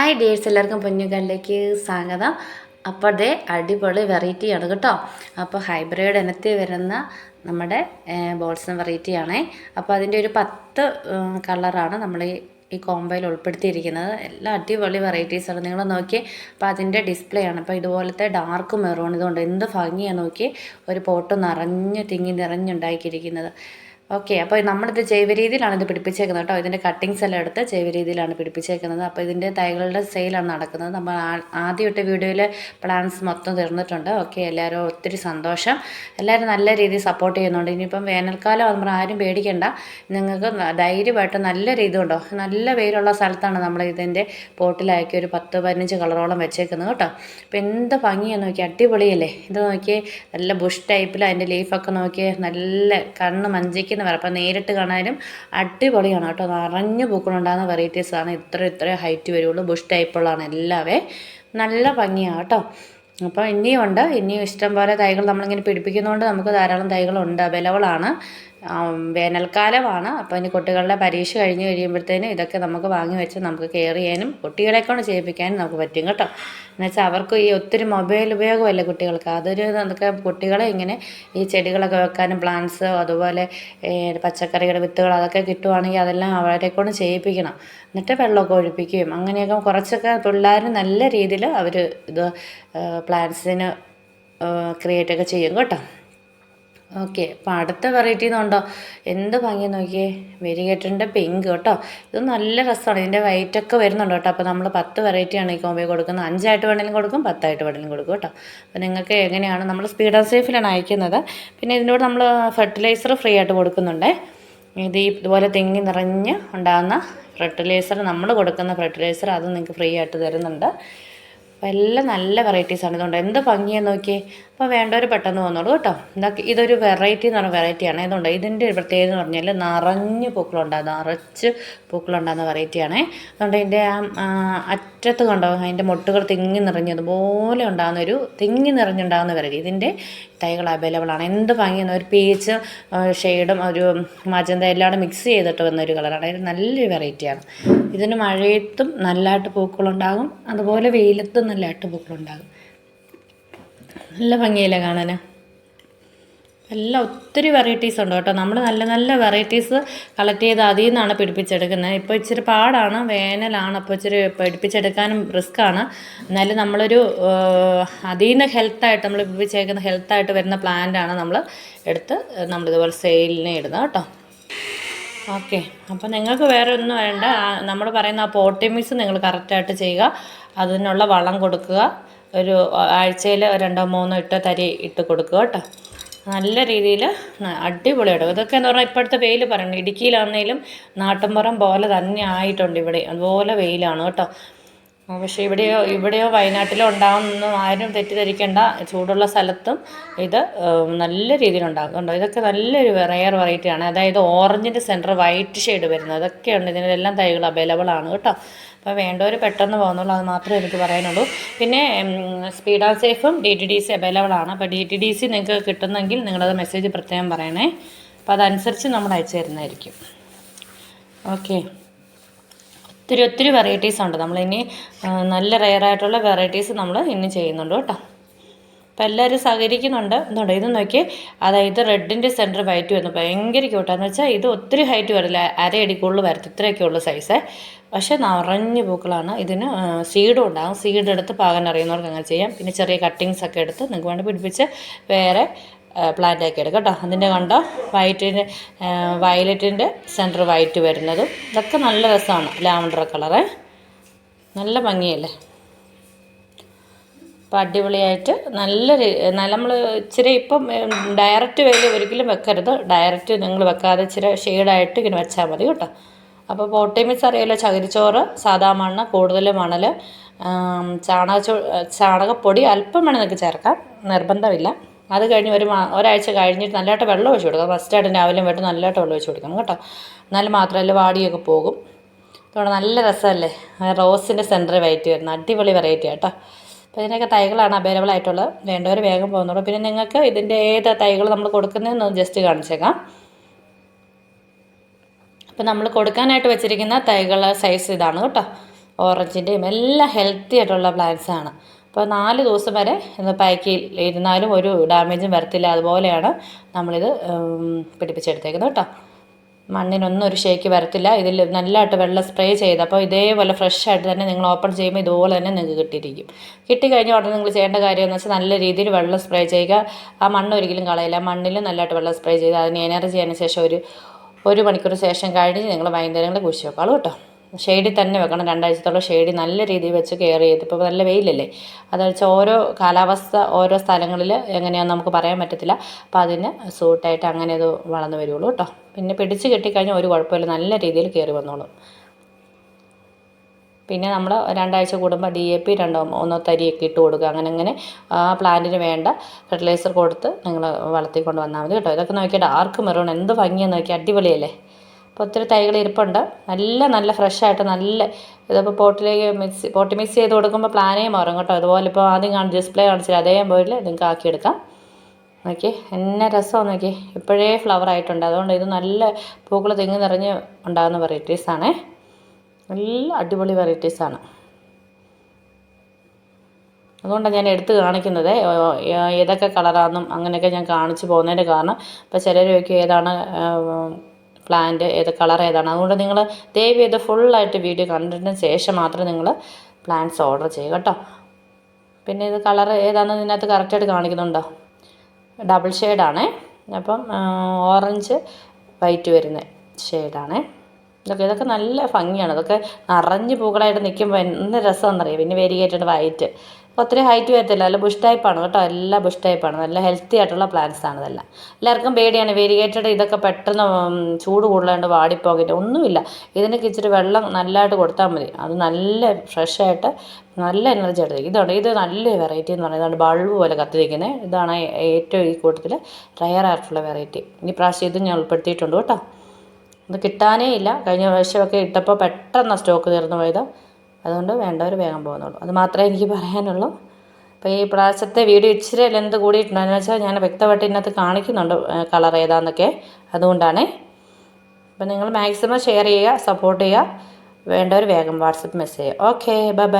Hi ഡേഴ്സ് എല്ലാവർക്കും പൊന്നുകളിലേക്ക് സ്വാഗതം. അപ്പോൾ അതേ അടിപൊളി വെറൈറ്റിയാണ് കേട്ടോ. അപ്പോൾ ഹൈബ്രിഡ് ഇനത്തിൽ വരുന്ന നമ്മുടെ ബോൾസൺ വെറൈറ്റിയാണേ അപ്പോൾ അതിന്റെ ഒരു പത്ത് കളറാണ് നമ്മൾ ഈ ഈ കോംബോയിൽ ഉൾപ്പെടുത്തിയിരിക്കുന്നത്. എല്ലാ അടിപൊളി വെറൈറ്റീസാണ് നിങ്ങൾ നോക്കി അപ്പോൾ അതിന്റെ ഡിസ്പ്ലേ ആണ്. അപ്പോൾ ഇതുപോലത്തെ ഡാർക്ക് മെറൂൺ ഇതുകൊണ്ട് എന്ത് ഭംഗിയാണ് നോക്കി ഒരു പോട്ട് നിറഞ്ഞ് തിങ്ങി നിറഞ്ഞുണ്ടാക്കിയിരിക്കുന്നത്. ഓക്കെ അപ്പോൾ നമ്മളിത് ജൈവ രീതിയിലാണ് ഇത് പിടിപ്പിച്ചേക്കുന്നത് കേട്ടോ. ഇതിന്റെ കട്ടിങ്സ് എല്ലാം എടുത്ത് ജൈവ രീതിയിലാണ് പിടിപ്പിച്ചേക്കുന്നത്. അപ്പോൾ ഇതിന്റെ തൈകളുടെ സെയിലാണ് നടക്കുന്നത്. നമ്മൾ ആദ്യമായിട്ട് വീഡിയോയിൽ പ്ലാൻസ് മൊത്തം തീർന്നിട്ടുണ്ട്. ഓക്കെ എല്ലാവരും ഒത്തിരി സന്തോഷം. എല്ലാവരും നല്ല രീതിയിൽ സപ്പോർട്ട് ചെയ്യുന്നുണ്ട്. ഇനിയിപ്പം വേനൽക്കാലം നമ്മൾ ആരും പേടിക്കേണ്ട. നിങ്ങൾക്ക് ധൈര്യമായിട്ട് നല്ല രീതി ഉണ്ടോ? നല്ല വെയിലുള്ള സ്ഥലത്താണ് നമ്മൾ ഇതിന്റെ പോട്ടിലാക്കി ഒരു പത്ത് പതിനഞ്ച് കളറോളം വെച്ചേക്കുന്നത് കേട്ടോ. അപ്പോൾ എന്ത് ഭംഗിയാണ് നോക്കി അടിപൊളിയല്ലേ? ഇത് നോക്കി നല്ല ബുഷ് ടൈപ്പിൽ അതിന്റെ ലീഫൊക്കെ നോക്കി നല്ല കണ്ണ് മഞ്ചിക്കുന്ന വരെ. അപ്പോൾ നേരിട്ട് കാണാനും അടിപൊളിയാണ് കേട്ടോ. നിറഞ്ഞു പൂക്കളുണ്ടാകുന്ന വെറൈറ്റീസാണ് ഇത്ര ഇത്ര ഹൈറ്റ് വരുള്ളൂ. ബുഷ് ടൈപ്പുള്ളതാണ് എല്ലാവേ. നല്ല ഭംഗിയാണ് കേട്ടോ. അപ്പോൾ ഇനിയും ഉണ്ട്. ഇനിയും ഇഷ്ടം പോലെ തൈകൾ നമ്മളിങ്ങനെ പിടിപ്പിക്കുന്നതുകൊണ്ട് നമുക്ക് ധാരാളം തൈകളുണ്ട് അവൈലബിളാണ് വേനൽക്കാലമാണ്. അപ്പോൾ ഇനി കുട്ടികളുടെ പരീക്ഷ കഴിഞ്ഞ് കഴിയുമ്പോഴത്തേനും ഇതൊക്കെ നമുക്ക് വാങ്ങി വെച്ച് നമുക്ക് കെയർ ചെയ്യാനും കുട്ടികളെ കൊണ്ട് ചെയ്യിപ്പിക്കാനും നമുക്ക് പറ്റും കേട്ടോ. എന്നുവെച്ചാൽ അവർക്ക് ഈ ഒത്തിരി മൊബൈൽ ഉപയോഗമല്ലേ കുട്ടികൾക്ക്. അതൊരു നമുക്ക് കുട്ടികളെ ഇങ്ങനെ ഈ ചെടികളൊക്കെ വെക്കാനും പ്ലാന്റ്സ് അതുപോലെ പച്ചക്കറിയുടെ വിത്തുകൾ അതൊക്കെ കിട്ടുവാണെങ്കിൽ അതെല്ലാം അവരെ കൊണ്ട് ചെയ്യിപ്പിക്കണം. എന്നിട്ട് വെള്ളമൊക്കെ ഒഴിപ്പിക്കുകയും അങ്ങനെയൊക്കെ കുറച്ചൊക്കെ പിള്ളേർ നല്ല രീതിയിൽ അവർ ഇത് പ്ലാന്റ്സിന് ക്രിയേറ്റ് ഒക്കെ ചെയ്യും കേട്ടോ. ഓക്കെ അപ്പോൾ അടുത്ത വെറൈറ്റി എന്നുണ്ടോ എന്ത് ഭംഗി നോക്കിയേ? വെരിഗേറ്ററിന്റെ പിങ്ക് കേട്ടോ. ഇത് നല്ല രസമാണ് ഇതിന്റെ ഒക്കെ വരുന്നുണ്ട് കേട്ടോ. അപ്പോൾ നമ്മൾ പത്ത് വെറൈറ്റിയാണ് ഈ കോമ്പി കൊടുക്കുന്നത്. അഞ്ചായിട്ട് വേണമെങ്കിലും കൊടുക്കും പത്തായിട്ട് വേണമെങ്കിലും കൊടുക്കും കേട്ടോ. അപ്പോൾ നിങ്ങൾക്ക് എങ്ങനെയാണ്? നമ്മൾ സ്പീഡ് ആൻഡ് സേഫിലാണ് അയക്കുന്നത്. പിന്നെ ഇതിനോട് നമ്മൾ ഫെർട്ടിലൈസർ ഫ്രീ ആയിട്ട് കൊടുക്കുന്നുണ്ട്. ഇത് ഇതുപോലെ തെങ്ങി നിറഞ്ഞ് ഉണ്ടാകുന്ന ഫെർട്ടിലൈസർ നമ്മൾ കൊടുക്കുന്ന ഫെർട്ടിലൈസർ അത് നിങ്ങൾക്ക് ഫ്രീ ആയിട്ട് തരുന്നുണ്ട്. അപ്പോൾ എല്ലാം നല്ല വെറൈറ്റീസാണ് ഇതുകൊണ്ട് എന്ത് ഭംഗിയെന്ന് നോക്കിയേ. അപ്പോൾ വേണ്ടവർ പെട്ടെന്ന് വന്നോളൂ കേട്ടോ. ഇതൊക്കെ ഇതൊരു വെറൈറ്റി എന്ന് പറഞ്ഞ വെറൈറ്റിയാണ് ഇതുകൊണ്ട് ഇതിന്റെ ഒരു പ്രത്യേകത എന്ന് പറഞ്ഞാൽ നിറഞ്ഞ് പൂക്കളുണ്ടാകുന്ന നിറച്ച് പൂക്കളുണ്ടാകുന്ന വെറൈറ്റിയാണേ അതുകൊണ്ട് ഇതിന്റെ ആ അറ്റത്ത് കണ്ടോ? അതിന്റെ മുട്ടുകൾ തിങ്ങി നിറഞ്ഞതുപോലെ ഉണ്ടാകുന്ന ഒരു തിങ്ങി നിറഞ്ഞുണ്ടാകുന്ന വെറൈറ്റി ഇതിന്റെ തൈകൾ അവൈലബിൾ ആണ്. എന്ത് ഭംഗിയെന്ന് ഒരു പീച്ച് ഷെയ്ഡും ഒരു മജന്ത എല്ലാം മിക്സ് ചെയ്തിട്ട് വന്ന ഒരു കളറാണ് നല്ലൊരു വെറൈറ്റിയാണ് ഇതിന് മഴയത്തും നല്ലതായിട്ട് പൂക്കളുണ്ടാകും അതുപോലെ വെയിലത്തും നല്ലതായിട്ട് പൂക്കളുണ്ടാകും നല്ല ഭംഗിയല്ലേ കാണാൻ എല്ലാം ഒത്തിരി വെറൈറ്റീസ് ഉണ്ട് കേട്ടോ. നമ്മൾ നല്ല നല്ല വെറൈറ്റീസ് കളക്ട് ചെയ്ത് അതിൽ നിന്നാണ് പിടിപ്പിച്ചെടുക്കുന്നത്. ഇപ്പോൾ ഇച്ചിരി പാടാണ് വേനലാണ് അപ്പോൾ ഇച്ചിരി പിടിപ്പിച്ചെടുക്കാനും റിസ്ക്കാണ്. എന്നാലും നമ്മളൊരു അതിൽ നിന്ന് ഹെൽത്തായിട്ട് നമ്മൾ പിടിപ്പിച്ചേക്കുന്ന ഹെൽത്തായിട്ട് വരുന്ന പ്ലാന്റാണ് നമ്മൾ എടുത്ത് നമ്മളിതുപോലെ സെയിലിന് ഇടുന്നത് കേട്ടോ. ഓക്കെ. അപ്പോൾ നിങ്ങൾക്ക് വേറെ ഒന്നും വേണ്ട. നമ്മൾ പറയുന്ന ആ പോട്ടിമിക്സ് നിങ്ങൾ കറക്റ്റായിട്ട് ചെയ്യുക. അതിനുള്ള വളം കൊടുക്കുക. ഒരു ആഴ്ചയിൽ രണ്ടോ മൂന്നോ ഇട്ട തരി ഇട്ട് കൊടുക്കുക കേട്ടോ. നല്ല രീതിയിൽ അടിപൊളിയായിട്ട് ഇതൊക്കെ എന്ന് പറഞ്ഞാൽ ഇപ്പോഴത്തെ വെയിൽ പറയണം ഇടുക്കിയിലാണെങ്കിലും നാട്ടിൻപുറം പോലെ തന്നെ ആയിട്ടുണ്ട് ഇവിടെ. അതുപോലെ വെയിലാണ് കേട്ടോ. പക്ഷേ ഇവിടെയോ ഇവിടെയോ വയനാട്ടിലോ ഉണ്ടാകുന്നൊന്നും ആരും തെറ്റിദ്ധരിക്കേണ്ട. ചൂടുള്ള സ്ഥലത്തും ഇത് നല്ല രീതിയിൽ കണ്ടോ ഇതൊക്കെ നല്ലൊരു റയർ വെറൈറ്റിയാണ് അതായത് ഓറഞ്ചിന്റെ സെന്റർ വൈറ്റ് ഷെയ്ഡ് വരുന്നത്. അതൊക്കെയുണ്ട് ഇതിനെല്ലാം തൈകൾ അവൈലബിൾ ആണ് കേട്ടോ. അപ്പോൾ വേണ്ടവർ പെട്ടെന്ന് പോകുന്നുള്ളൂ. അത് മാത്രമേ എനിക്ക് പറയാനുള്ളൂ. പിന്നെ speed and സേഫും D T D C available ആണ്. അപ്പോൾ ഡി ടി ഡി സി നിങ്ങൾക്ക് കിട്ടുന്നെങ്കിൽ നിങ്ങളത് മെസ്സേജ് പ്രത്യേകം പറയണേ. അപ്പോൾ അതനുസരിച്ച് നമ്മൾ അയച്ചു തരുന്നതായിരിക്കും. ഓക്കെ ഒത്തിരി ഒത്തിരി വെറൈറ്റീസ് ഉണ്ട്. നമ്മൾ ഇനി നല്ല റെയർ ആയിട്ടുള്ള വെറൈറ്റീസ് നമ്മൾ ഇനി ചെയ്യുന്നുണ്ട് കേട്ടോ. അപ്പോൾ എല്ലാവരും സഹകരിക്കുന്നുണ്ട്. എന്തുണ്ട് ഇത് നോക്കി. അതായത് റെഡിന്റെ സെന്റർ വൈറ്റ് വന്നു ഭയങ്കര ക്യൂട്ടാന്ന് വെച്ചാൽ ഇത് ഒത്തിരി ഹൈറ്റ് വരില്ല. അരയടിക്കുള്ളിൽ വരത്ത് ഇത്രയൊക്കെ ഉള്ളു സൈസ് പക്ഷേ നിറഞ്ഞ പൂക്കളാണ്. ഇതിന് സീഡും ഉണ്ടാകും സീഡ് എടുത്ത് പാകാൻ അറിയുന്നവർക്ക് അങ്ങനെ ചെയ്യാം. പിന്നെ ചെറിയ കട്ടിങ്സ് ഒക്കെ എടുത്ത് നിങ്ങൾക്ക് വേണ്ടി പിടിപ്പിച്ച് വേറെ പ്ലാന്റ് ആക്കി എടുക്കാം കേട്ടോ. അതിന്റെ കണ്ട വൈറ്റിന്റെ വയലറ്റിന്റെ സെന്റർ വൈറ്റ് വരുന്നതും. ഇതൊക്കെ നല്ല രസമാണ് ലാവണ്ടർ കളറ് നല്ല ഭംഗിയല്ലേ? അപ്പോൾ അടിപൊളിയായിട്ട് നല്ല നമ്മൾ ഇച്ചിരി ഇപ്പം ഡയറക്റ്റ് വെയിൽ ഒരിക്കലും വെക്കരുത്. ഡയറക്റ്റ് നിങ്ങൾ വെക്കാതെ ഇച്ചിരി ഷെയ്ഡായിട്ട് ഇങ്ങനെ വെച്ചാൽ മതി കേട്ടോ. അപ്പോൾ പോട്ടേമിസ് അറിയാലോ ചകിരിച്ചോറ് സാധാ മണ്ണ് കൂടുതൽ മണൽ ചാണകച്ചോ ചാണകപ്പൊടി അല്പം വേണം നിങ്ങൾക്ക് ചേർക്കാം. നിർബന്ധമില്ല. അത് കഴിഞ്ഞ് ഒരു മാ ഒരാഴ്ച കഴിഞ്ഞിട്ട് നല്ലതായിട്ട് വെള്ളം ഒഴിച്ച് ഫസ്റ്റ് ഫസ്റ്റായിട്ട് രാവിലെ വെട്ട് നല്ലതായിട്ട് വെള്ളം ഒഴിച്ച് കൊടുക്കണം കേട്ടോ. എന്നാലും മാത്രമല്ല വാടിയൊക്കെ പോകും. അതുകൊണ്ട് നല്ല രസമല്ലേ? റോസിന്റെ സെന്റർ വെറൈറ്റി വരുന്ന അടിപൊളി വെറൈറ്റി കേട്ടോ. അപ്പോൾ ഇതിനൊക്കെ തൈകളാണ് അവൈലബിൾ ആയിട്ടുള്ളത്. വേണ്ടവർ വേഗം പോകുന്നുള്ളൂ പിന്നെ നിങ്ങൾക്ക് ഇതിന്റെ ഏത് തൈകൾ നമ്മൾ കൊടുക്കുന്നതെന്ന് ജസ്റ്റ് കാണിച്ചേക്കാം. അപ്പോൾ നമ്മൾ കൊടുക്കാനായിട്ട് വെച്ചിരിക്കുന്ന തൈകൾ സൈസ് ഇതാണ് കേട്ടോ. ഓറഞ്ചിന്റെയും എല്ലാം ഹെൽത്തി ആയിട്ടുള്ള പ്ലാന്റ്സാണ് അപ്പോൾ നാല് ദിവസം വരെ ഇന്ന് പാക്ക് ഇരുന്നാലും ഒരു ഡാമേജും വരത്തില്ല. അതുപോലെയാണ് നമ്മളിത് പിടിപ്പിച്ചെടുത്തേക്കുന്നത് കേട്ടോ. മണ്ണിനൊന്നും ഒരു ഷേക്ക് വരത്തില്ല. ഇതിൽ നല്ലതായിട്ട് വെള്ളം സ്പ്രേ ചെയ്ത് അപ്പോൾ ഇതേപോലെ ഫ്രഷ് ആയിട്ട് തന്നെ നിങ്ങൾ ഓപ്പൺ ചെയ്യുമ്പോൾ ഇതുപോലെ തന്നെ നിങ്ങൾക്ക് കിട്ടിയിരിക്കും. കിട്ടിക്കഴിഞ്ഞ ഉടനെ നിങ്ങൾ ചെയ്യേണ്ട കാര്യം എന്ന് വെച്ചാൽ നല്ല രീതിയിൽ വെള്ളം സ്പ്രേ ചെയ്യുക. ആ മണ്ണ് ഒരിക്കലും കളയില്ല. മണ്ണിൽ നല്ലതായിട്ട് വെള്ളം സ്പ്രേ ചെയ്ത് അതിന് എനർജി അതിന് ശേഷം ഒരു ഒരു മണിക്കൂർ ശേഷം കഴിഞ്ഞ് നിങ്ങൾ വൈകുന്നേരങ്ങളിൽ കുഴിച്ച് വെക്കാളൂ കേട്ടോ. ഷെയ്ഡിൽ തന്നെ വെക്കണം. രണ്ടാഴ്ചത്തോളം ഷെയ്ഡിൽ നല്ല രീതിയിൽ വെച്ച് കെയർ ചെയ്ത്. ഇപ്പോൾ നല്ല വെയിലല്ലേ? അതെന്നുവെച്ചാൽ ഓരോ കാലാവസ്ഥ ഓരോ സ്ഥലങ്ങളിൽ എങ്ങനെയാണെന്ന് നമുക്ക് പറയാൻ പറ്റത്തില്ല. അപ്പോൾ അതിന് സൂട്ടായിട്ട് അങ്ങനെ അത് വളർന്നു വരുള്ളൂ കേട്ടോ. പിന്നെ പിടിച്ച് കെട്ടിക്കഴിഞ്ഞാൽ ഒരു കുഴപ്പമില്ല. നല്ല രീതിയിൽ കയറി വന്നോളും. പിന്നെ നമ്മൾ രണ്ടാഴ്ച കൂടുമ്പോൾ ഡി എ പി രണ്ടോ ഒന്നോ തരിയൊക്കെ ഇട്ട് കൊടുക്കുക. അങ്ങനെ അങ്ങനെ ആ പ്ലാന്റിന് വേണ്ട ഫെർട്ടിലൈസർ കൊടുത്ത് നിങ്ങൾ വളർത്തിക്കൊണ്ട് വന്നാൽ മതി കേട്ടോ. ഇതൊക്കെ നോക്കിയാൽ ഡാർക്ക് മെറൂൺ? എന്ത് ഭംഗിയെന്ന് നോക്കിയാൽ അടിപൊളിയല്ലേ? അപ്പോൾ ഒത്തിരി തൈകൾ ഇരിപ്പുണ്ട്. നല്ല നല്ല ഫ്രഷായിട്ട് നല്ല ഇതിപ്പോൾ പോട്ടിലേക്ക് മിക്സ് പോട്ടി മിക്സ് ചെയ്ത് കൊടുക്കുമ്പോൾ പ്ലാനേ മാറും കേട്ടോ. അതുപോലെ ഇപ്പോൾ ആദ്യം കാണും ഡിസ്പ്ലേ കാണിച്ചില്ല. അതേപോലെ നിങ്ങൾക്ക് ആക്കിയെടുക്കാം നോക്കി എന്നെ രസമാണ് നോക്കി ഇപ്പോഴേ ഫ്ലവർ ആയിട്ടുണ്ട്. അതുകൊണ്ട് ഇത് നല്ല പൂക്കൾ തെങ്ങ് നിറഞ്ഞ് ഉണ്ടാകുന്ന വെറൈറ്റീസാണ് നല്ല അടിപൊളി വെറൈറ്റീസാണ് അതുകൊണ്ടാണ് ഞാൻ എടുത്ത് കാണിക്കുന്നത്. ഏതൊക്കെ കളറാണെന്നും അങ്ങനെയൊക്കെ ഞാൻ കാണിച്ചു പോകുന്നതിന്റെ കാരണം. ഇപ്പോൾ ചിലരൊക്കെ ഏതാണ് പ്ലാന്റ് ഏത് കളർ ഏതാണ്. അതുകൊണ്ട് നിങ്ങൾ ദയവ് ചെയ്ത് ഫുള്ളായിട്ട് വീഡിയോ കണ്ടതിന് ശേഷം മാത്രം നിങ്ങൾ പ്ലാന്റ്സ് ഓർഡർ ചെയ്യുക കേട്ടോ. പിന്നെ ഇത് കളർ ഏതാണെന്ന് ഇതിനകത്ത് കറക്റ്റായിട്ട് കാണിക്കുന്നുണ്ടോ? ഡബിൾ ഷെയ്ഡാണേ അപ്പം ഓറഞ്ച് വൈറ്റ് വരുന്ന ഷെയ്ഡാണേ ഇതൊക്കെ ഇതൊക്കെ നല്ല ഭംഗിയാണ്. ഇതൊക്കെ നിറഞ്ഞ് പൂക്കളായിട്ട് നിൽക്കുമ്പോൾ എന്ത് രസമെന്നറിയാം പിന്നെ വേരിയേറ്റഡ് വൈറ്റ് ഒത്തിരി ഹൈറ്റ് വരത്തില്ല നല്ല ബുഷ് ടൈപ്പാണ് കേട്ടോ. എല്ലാം ബുഷ് ടൈപ്പാണ് നല്ല ഹെൽത്തി ആയിട്ടുള്ള പ്ലാന്റ്സ് ആണ് ഇതെല്ലാം. എല്ലാവർക്കും പേടിയാണ്. വേരിയേറ്റഡ് ഇതൊക്കെ പെട്ടെന്ന് ചൂട് കൂടുതലായിട്ട് വാടിപ്പോകില്ല ഒന്നുമില്ല. ഇതിനൊക്കെ ഇച്ചിരി വെള്ളം നല്ലതായിട്ട് കൊടുത്താൽ മതി. അത് നല്ല ഫ്രഷായിട്ട് നല്ല എനർജി ആയിട്ട് ഇതുണ്ട് ഇത് നല്ല വെറൈറ്റി എന്ന് പറയുന്നത്. ബൾബ് പോലെ കത്തിരിക്കുന്നത് ഇതാണ് ഏറ്റവും ഈ കൂട്ടത്തിൽ റയർ ആയിട്ടുള്ള വെറൈറ്റി ഇനി പ്രാവശ്യം ഇത് ഞാൻ ഉൾപ്പെടുത്തിയിട്ടുണ്ട് കേട്ടോ. ഇത് കിട്ടാനേ ഇല്ല. കഴിഞ്ഞ പ്രാവശ്യമൊക്കെ ഇട്ടപ്പോൾ പെട്ടെന്ന് സ്റ്റോക്ക് തീർന്നു പോയത്. അതുകൊണ്ട് വേണ്ടവർ വേഗം പോകുന്നുള്ളൂ. അത് മാത്രമേ എനിക്ക് പറയാനുള്ളൂ. അപ്പോൾ ഈ പ്രാവശ്യത്തെ വീഡിയോ ഇച്ചിരി ലെന്ത് കൂടിയിട്ടുണ്ടോ? എന്ന് വെച്ചാൽ ഞാൻ വ്യക്തമായിട്ട് ഇതിനകത്ത് കാണിക്കുന്നുണ്ട് കളർ ഏതാന്നൊക്കെ. അതുകൊണ്ടാണ്. അപ്പോൾ നിങ്ങൾ മാക്സിമം ഷെയർ ചെയ്യുക സപ്പോർട്ട് ചെയ്യുക. വേണ്ടവർ വേഗം WhatsApp message okay bye bye.